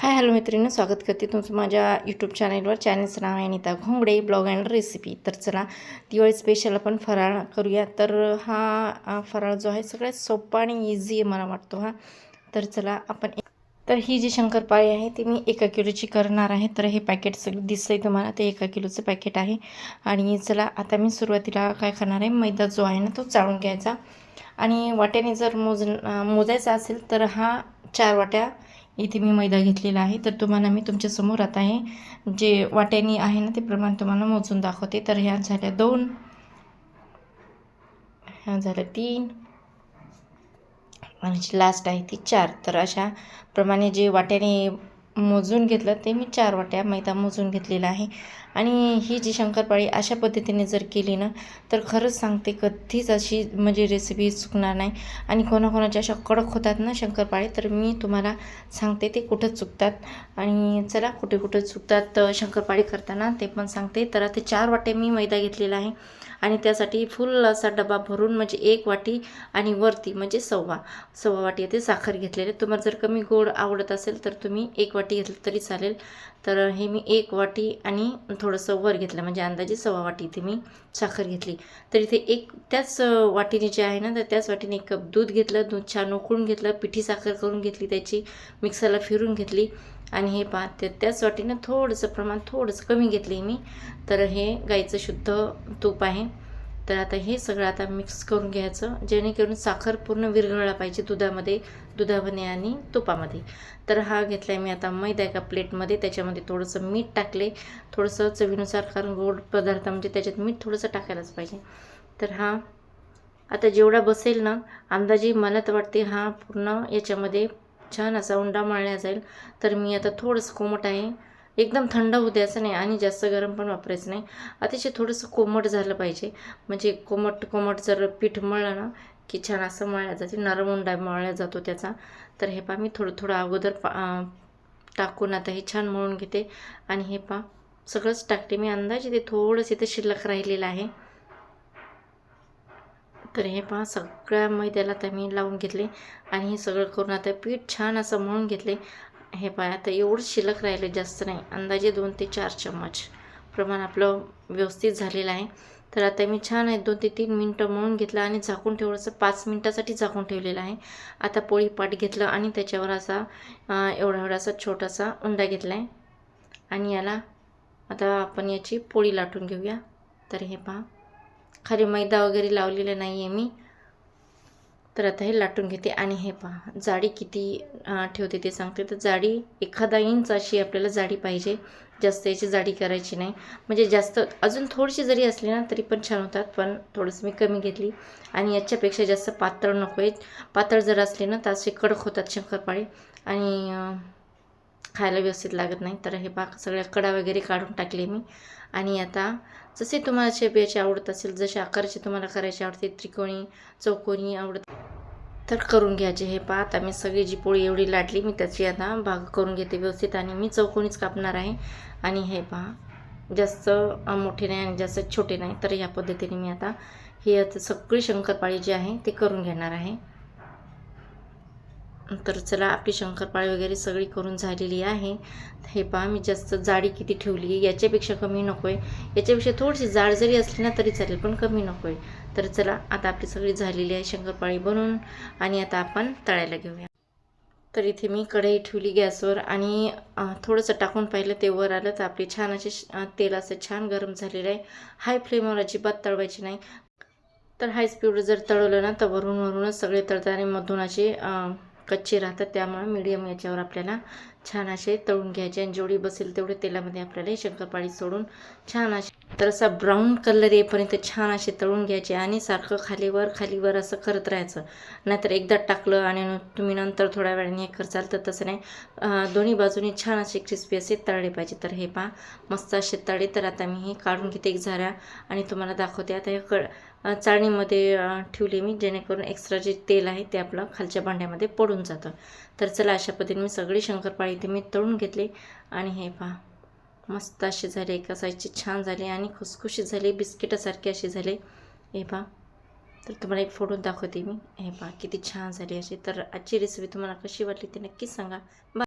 Hi hello मैत्रिणी स्वागत करते तुमचं माझ्या यूट्यूब चॅनेलवर चॅनलचं नाव आहे Anita Ghongade blog and recipe तर चला दिवाळी स्पेशल आपण फराळ करूया. तर हा फराळ जो आहे सगळ्यात सोपा आणि इझी आहे मला वाटतो हा. तर चला आपण एक- तर ही जी शंकरपाळी आहे ती मी एका किलोची करणार आहे. तर हे पॅकेट सगळं दिसतंय तुम्हाला ते एका किलोचं पॅकेट आहे. आणि चला आता मी सुरुवातीला काय करणार आहे मैदा जो आहे ना तो चाळून घ्यायचा. आणि वाट्याने जर मोज मोजायचा असेल तर हा चार वाट्या इथे मी मैदा घेतलेला आहे. तर तुम्हाला मी तुमच्यासमोर आता हे जे वाट्यानी आहे ना ते प्रमाण तुम्हाला मोजून दाखवते. तर ह्या झाल्या दोन ह्या झाल्या तीन आणि जी लास्ट आहे ती चार. तर अशा प्रमाणे जे वाट्याने मोजून घेतलं ते मी चार वाट्या मैदा मोजून घेतलेला आहे. आणि ही जी शंकरपाळी अशा पद्धतीने जर केली ना तर खरंच सांगते कधीच अशी म्हणजे रेसिपी चुकणार नाही. आणि कोणाकोणाच्या अशा कडक होतात ना शंकरपाळी तर मी तुम्हाला सांगते ते कुठं चुकतात. आणि चला कुठे कुठे चुकतात शंकरपाळी करताना ते पण सांगते. तर आता चार वाटे मी मैदा घेतलेला आहे. आणि त्यासाठी फुल असा डबा भरून म्हणजे एक वाटी आणि वरती म्हणजे सव्वा सव्वा वाटी येते साखर घेतलेले. तुम्हाला जर कमी गोड आवडत असेल तर तुम्ही एक वाटी घेतलं तरी चालेल. तर हे मी एक वाटी आणि थोडंसं वर घेतलं. म्हणजे अंदाजे सव्वा वाटी इथे मी साखर घेतली. तर इथे एक त्याच वाटीने जे आहे ना तर त्याच वाटीने एक कप दूध घेतलं. दूध छान उकळून घेतलं. पिठी साखर करून घेतली त्याची. मिक्सरला फिरून घेतली. आणि हे पहा ते त्याच वाटीनं थोडंसं प्रमाण थोडंसं कमी घेतले मी. तर हे गाईचं शुद्ध तूप आहे. तर आता हे सगळं आता मिक्स करून घ्यायचं जेणेकरून साखर पूर्ण विरघळला पाहिजे दुधामध्ये दुधामध्ये आणि तुपामध्ये. तर हा घेतला आहे मी आता मैदा एका प्लेटमध्ये त्याच्यामध्ये थोडंसं मीठ टाकले. थोडंसं चवीनुसार कारण गोड पदार्थ म्हणजे त्याच्यात मीठ थोडंसं टाकायलाच पाहिजे. तर हा आता जेवढा बसेल ना अंदाजे मला तर वाटते हा पूर्ण याच्यामध्ये छान असा उंडा मळला जाईल. तर मी आता थोडंसं कोमट आहे एकदम थंड होऊ द्यायचं नाही आणि जास्त गरम पण वापरायचं नाही. अतिशय थोडंसं कोमट झालं पाहिजे. म्हणजे कोमट कोमट जर पीठ मळलं ना की छान असं मळल्या जाते नरम उंडा मळला जातो त्याचा. तर हे पा मी थोडं थोडं अगोदर पा टाकून आता हे छान मळून घेते. आणि हे पा सगळंच टाकते मी अंदाजे ते थोडंसं इथे शिल्लक राहिलेलं आहे. तर हे पहा सगळ्या मैद्याला आता मी लावून घेतले. आणि हे सगळं करून आता पीठ छान असं मळून घेतले. हे पहा आता एवढं शिल्लक राहिले जास्त नाही. अंदाजे दोन ते चार चम्मच प्रमाण आपलं व्यवस्थित झालेलं आहे. तर आता मी छान आहे दोन ते तीन मिनटं म्हणून घेतलं आणि झाकून ठेवलं. पाच मिनटासाठी झाकून ठेवलेलं आहे. आता पोळी पाट घेतलं आणि त्याच्यावर असा एवढा एवढासा छोटासा उंडा घेतला आहे. आणि याला आता आपण याची पोळी लाटून घेऊया. तर हे पहा खाली मैदा वगैरे लावलेला नाही आहे मी. तर आता हे लाटून घेते आणि हे पहा जाडी किती ठेवते ते सांगते. तर जाडी एखादा इंच अशी आपल्याला जाडी पाहिजे. जास्त याची जाडी करायची नाही. म्हणजे जास्त अजून थोडीशी जरी असली ना तरी पण छान होतात पण थोडंसं मी कमी घेतली. आणि याच्यापेक्षा जास्त पातळ नको आहे पातळ जर असली ना तर असे कडक होतात शंकरपाळी. आणि खायला व्यवस्थित लागत नाही. तर हे पाक सगळ्या कडा वगैरे काढून टाकले मी. आणि आता जसे तुम्हाला शेप याची आवडत असेल जसे आकाराचे तुम्हाला करायचे आवडते त्रिकोणी चौकोनी आवडत तर करून घ्यायचे. हे पहा आता मी सगळी जी पोळी एवढी लाटली मी त्याची आता भाग करून घेते व्यवस्थित. आणि मी चौकोनीच कापणार आहे. आणि हे पहा जास्त मोठे नाही आणि जास्त छोटे नाही. तर या पद्धतीने मी आता ही आता सगळी शंकरपाळी जी आहे ते करून घेणार आहे. तर चला आपली शंकरपाळी वगैरे सगळी करून झालेली आहे. हे पहा मी जास्त जाडी किती ठेवली आहे याच्यापेक्षा कमी नको आहे याच्यापेक्षा थोडीशी जाड जरी असली ना तरी चालेल पण कमी नको आहे तर चला आता आपली सगळी झालेली आहे शंकरपाळी बनवून आणि आता आपण तळायला घेऊया. तर इथे मी कढई ठेवली गॅसवर आणि थोडंसं टाकून पाहिलं ते वर आलं तर आपली छान असे तेल असं छान गरम झालेलं आहे. हाय फ्लेमवर अजिबात तळवायची नाही. तर हाय स्पीड जर तळवलं ना तर वरून वरूनच सगळे तळतात आणि मधून असे कच्चे राहतात त्यामुळे मीडियम याच्यावर आपल्याला छान असे तळून घ्यायचे. आणि जेवढी बसेल तेवढे तेलामध्ये आपल्याला ही शंकरपाळी सोडून छान असे तर असा ब्राऊन कलर येईपर्यंत छान असे तळून घ्यायचे आणि सारखं खालीवर खालीवर असं करत राहायचं. नाहीतर एकदा टाकलं आणि न- तुम्ही नंतर थोड्या वेळाने हे करचाल तर तसं नाही. दोन्ही बाजूनी छान असे क्रिस्पी असे तळले पाहिजे. तर हे पहा मस्त असे तळे तर आता मी हे काढून घेते एक झाऱ्या आणि तुम्हाला दाखवते. आता हे कड चाळणीमध्ये ठेवले मी जेणेकरून एक्स्ट्रा जे तेल आहे ते आपलं खालच्या भांड्यामध्ये पडून जातं. तर चला अशा पद्धतीने मी सगळी शंकरपाळी इथे मी तळून घेतले. आणि हे पहा मस्त असे झाले एका साईजचे छान झाले आणि खुसखुशीत झाले बिस्किटासारखे असे झाले. हे पहा. तर तुम्हाला एक फोटो दाखवते मी. हे पहा किती छान झाले असे तर आजची रेसिपी तुम्हाला कशी वाटली ते नक्कीच सांगा. बाय